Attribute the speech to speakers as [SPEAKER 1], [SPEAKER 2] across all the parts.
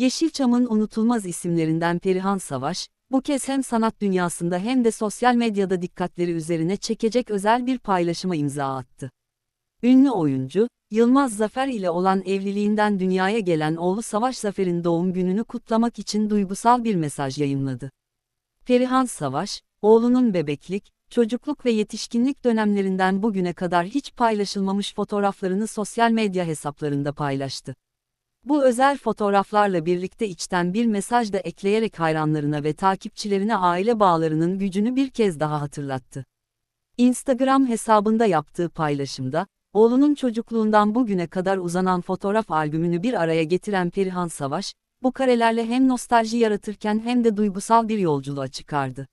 [SPEAKER 1] Yeşilçam'ın unutulmaz isimlerinden Perihan Savaş, bu kez hem sanat dünyasında hem de sosyal medyada dikkatleri üzerine çekecek özel bir paylaşıma imza attı. Ünlü oyuncu, Yılmaz Zafer ile olan evliliğinden dünyaya gelen oğlu Savaş Zafer'in doğum gününü kutlamak için duygusal bir mesaj yayınladı. Perihan Savaş, oğlunun bebeklik, çocukluk ve yetişkinlik dönemlerinden bugüne kadar hiç paylaşılmamış fotoğraflarını sosyal medya hesaplarında paylaştı. Bu özel fotoğraflarla birlikte içten bir mesaj da ekleyerek hayranlarına ve takipçilerine aile bağlarının gücünü bir kez daha hatırlattı. Instagram hesabında yaptığı paylaşımda, oğlunun çocukluğundan bugüne kadar uzanan fotoğraf albümünü bir araya getiren Perihan Savaş, bu karelerle hem nostalji yaratırken hem de duygusal bir yolculuğa çıkardı.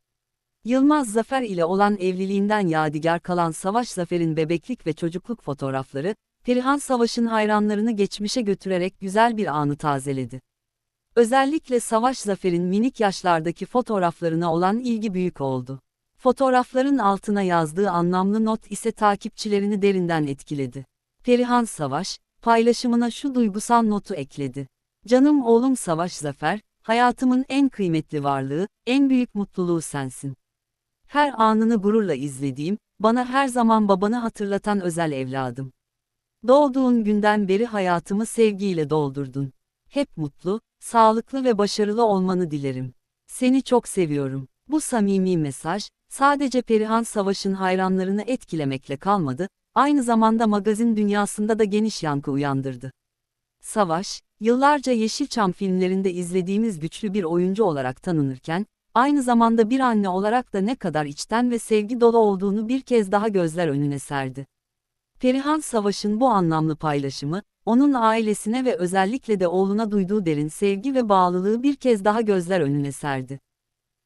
[SPEAKER 1] Yılmaz Zafer ile olan evliliğinden yadigar kalan Savaş Zafer'in bebeklik ve çocukluk fotoğrafları, Perihan Savaş'ın hayranlarını geçmişe götürerek güzel bir anı tazeledi. Özellikle Savaş Zafer'in minik yaşlardaki fotoğraflarına olan ilgi büyük oldu. Fotoğrafların altına yazdığı anlamlı not ise takipçilerini derinden etkiledi. Perihan Savaş, paylaşımına şu duygusal notu ekledi. Canım oğlum Savaş Zafer, hayatımın en kıymetli varlığı, en büyük mutluluğu sensin. Her anını gururla izlediğim, bana her zaman babanı hatırlatan özel evladım. Doğduğun günden beri hayatımı sevgiyle doldurdun. Hep mutlu, sağlıklı ve başarılı olmanı dilerim. Seni çok seviyorum. Bu samimi mesaj, sadece Perihan Savaş'ın hayranlarını etkilemekle kalmadı, aynı zamanda magazin dünyasında da geniş yankı uyandırdı. Savaş, yıllarca Yeşilçam filmlerinde izlediğimiz güçlü bir oyuncu olarak tanınırken, aynı zamanda bir anne olarak da ne kadar içten ve sevgi dolu olduğunu bir kez daha gözler önüne serdi. Perihan Savaş'ın bu anlamlı paylaşımı, onun ailesine ve özellikle de oğluna duyduğu derin sevgi ve bağlılığı bir kez daha gözler önüne serdi.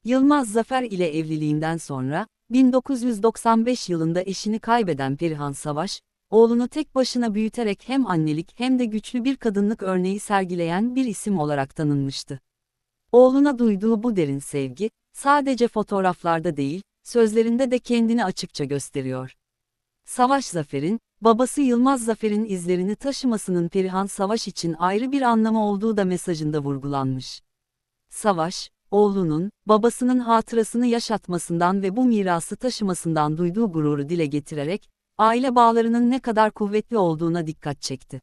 [SPEAKER 1] Yılmaz Zafer ile evliliğinden sonra, 1995 yılında eşini kaybeden Perihan Savaş, oğlunu tek başına büyüterek hem annelik hem de güçlü bir kadınlık örneği sergileyen bir isim olarak tanınmıştı. Oğluna duyduğu bu derin sevgi, sadece fotoğraflarda değil, sözlerinde de kendini açıkça gösteriyor. Savaş Zafer'in, babası Yılmaz Zafer'in izlerini taşımasının Perihan Savaş için ayrı bir anlamı olduğu da mesajında vurgulanmış. Savaş, oğlunun, babasının hatırasını yaşatmasından ve bu mirası taşımasından duyduğu gururu dile getirerek, aile bağlarının ne kadar kuvvetli olduğuna dikkat çekti.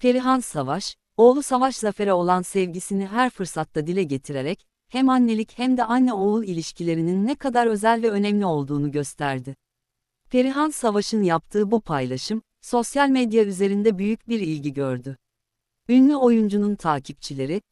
[SPEAKER 1] Perihan Savaş, oğlu Savaş Zafer'e olan sevgisini her fırsatta dile getirerek, hem annelik hem de anne-oğul ilişkilerinin ne kadar özel ve önemli olduğunu gösterdi. Perihan Savaş'ın yaptığı bu paylaşım, sosyal medya üzerinde büyük bir ilgi gördü. Ünlü oyuncunun takipçileri,